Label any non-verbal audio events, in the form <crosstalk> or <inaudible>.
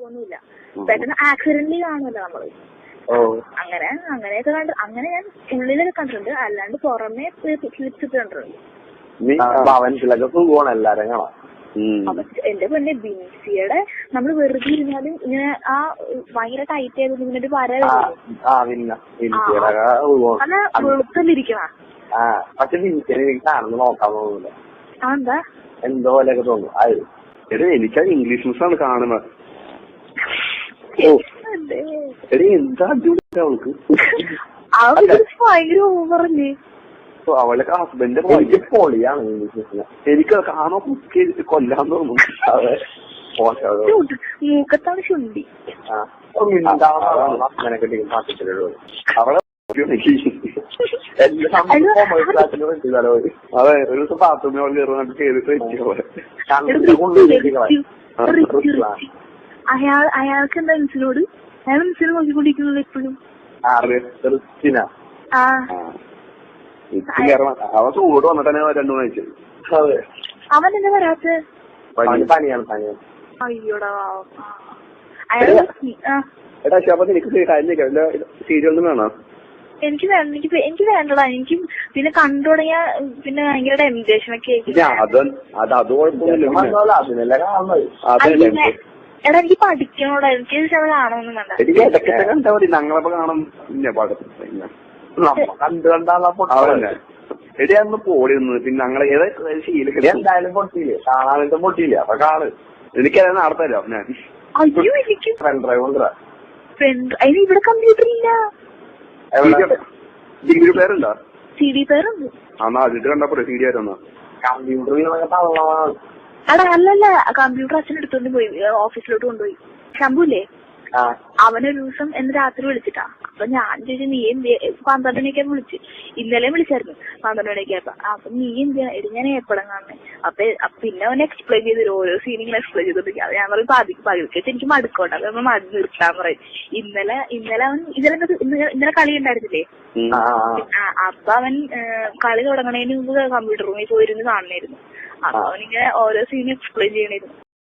കുഴപ്പമൊന്നുമില്ല. പെട്ടെന്ന് ആക്സിഡന്റ് കാണുമല്ലോ നമ്മൾ. ഓ. അങ്ങനെ അങ്ങനെയൊക്കെ കണ്ട് അങ്ങനെ ഞാൻ ഉള്ളിലൊക്കെ കണ്ടിട്ടുണ്ട്. അല്ലാണ്ട് പുറമേ ഇട്ട് കണ്ടിട്ടുണ്ട് എന്റെ പെണ്ണെ ബിൻസിയുടെ നമ്മൾ വെറുതെ ഇരുന്നാലും ഇങ്ങനെ ആ ഭയങ്കര ടൈറ്റ് ആയത് ഇങ്ങനെ ഒരു വര വെളുത്തല്ലിരിക്കണ പക്ഷെ കാണുന്ന നോക്കാൻ തോന്നുന്നില്ല. എന്താ എന്തോ പോലെയൊക്കെ തോന്നുന്നു എടേ എനിക്കത് ഇംഗ്ലീഷ് മിസ്സാണ് കാണുന്നത്. എടേ എന്താ അടിപൊളി അവൾക്ക്? ഭയങ്കര ഓവറല്ലേ അവളൊക്കെ ഹസ്ബൻഡ് വലിയ പൊളിയാണ് എനിക്ക് കാണോ കുക്ക് ചെയ്തിട്ട് കൊല്ലാൻ തോന്നും. മൂക്കത്താണ് ചുണ്ടി. അവളെ <laughs> അതെ ഒരു ദിവസം ബാത്റൂമിൽ അവൾ കയറുന്നിട്ട് ചെയ്തിട്ട് അയാൾ അയാൾക്ക് എന്താ മിസ്സിനോട്? അയാൾ മിസ്സിനെ നോക്കിക്കൊണ്ടിരിക്കുന്നുള്ളൂ എപ്പോഴും? ആ അവൻ ചൂട് വന്നിട്ടാണ് രണ്ടു മൂന്ന് അവൻ എന്താ വരാത്ത? പനി പനിയാണ് പനിയാണ്. അയ്യോടാ അയാൾ എടാ. എനിക്ക് കാര്യം സീരിയൽ ഒന്നും വേണം? എനിക്ക് വേണ്ട എനിക്ക് എനിക്ക് വേണ്ടടാ. എനിക്ക് പിന്നെ കണ്ടു തുടങ്ങിയ പിന്നെ ഭയങ്കര ടെംപ്റ്റേഷൻ ഒക്കെ എടാ എനിക്ക് പഠിക്കണോടാ. എനിക്ക് ഇത് കാണുമൊന്നും വേണ്ട. എനിക്ക് ഇടയ്ക്കൊക്കെ കണ്ടാ മതി ഞങ്ങളപ്പോ കാണും പിന്നെ പാടത്ത് നമ്മ കണ്ടു കണ്ടാ അതന്നെ എടി അന്ന് പോടി നിന്ന്. പിന്നെ ഞങ്ങളെ ഏതാ ശീലം എന്തായാലും പൊട്ടിയില്ലേ? കാണാനായിട്ട് പൊട്ടിയില്ല? അപ്പൊ കാണ്. എനിക്കത് നടത്തല്ലോ ഞാൻ. അയ്യോ എനിക്ക് ഫ്രണ്ട് ഡ്രൈവ് കൊണ്ടുവരാ. ഫ്രണ്ട് അതിന് ഇവിടെ കമ്പ്യൂട്ടർ ഇല്ല. എവിടെ? ഡിഗ്രി പേരുണ്ടോ സി ഡി പേരുണ്ട് അന്നാ അതിട്ട് കണ്ടപ്പോ സി ഡി ആയിരുന്നു കമ്പ്യൂട്ടറിൽ തള്ളമാണ് എടാ അല്ലല്ല. കമ്പ്യൂട്ടർ അച്ഛൻ എടുത്തോണ്ട് പോയി. ഓഫീസിലോട്ട് കൊണ്ടുപോയി. ശംഭുല്ലേ? അവനൊരു ദിവസം എന്ന് രാത്രി വിളിച്ചിട്ടാ. അപ്പൊ ഞാൻ ചോദിച്ചു നീ എന്ത് പന്ത്രണ്ട് മണിയൊക്കെ വിളിച്ചു. ഇന്നലെ വിളിച്ചായിരുന്നു. പന്ത്രണ്ട് മണിയൊക്കെ ആയപ്പോ. അപ്പൊ നീ എന്തിനാ ഇത് ഞാൻ എപ്പോഴും കാണുന്നത് അപ്പൊ അപ്പൊ പിന്നെ അവനെ എക്സ്പ്ലെയിൻ ചെയ്തു. ഓരോ സീൻ ഇങ്ങനെ എക്സ്പ്ലെയിൻ ചെയ്തോണ്ടിരിക്കും അത് ഞാൻ പറയും പാതി പകുതിക്ക് എനിക്ക് മടുക്കോട്ടെ നമ്മൾ മടി നിർത്താൻ പറയും. ഇന്നലെ ഇന്നലെ അവൻ ഇന്നലെ ഇന്നലെ കളി ഉണ്ടായിരുന്നില്ലേ? അപ്പൊ അവൻ കളി തുടങ്ങണതിന് മുമ്പ് കമ്പ്യൂട്ടർ റൂമിൽ പോയിരുന്നു കാണണമായിരുന്നു അപ്പൊ അവനിങ്ങനെ ഓരോ സീൻ എക്സ്പ്ലെയിൻ ചെയ്യണായിരുന്നു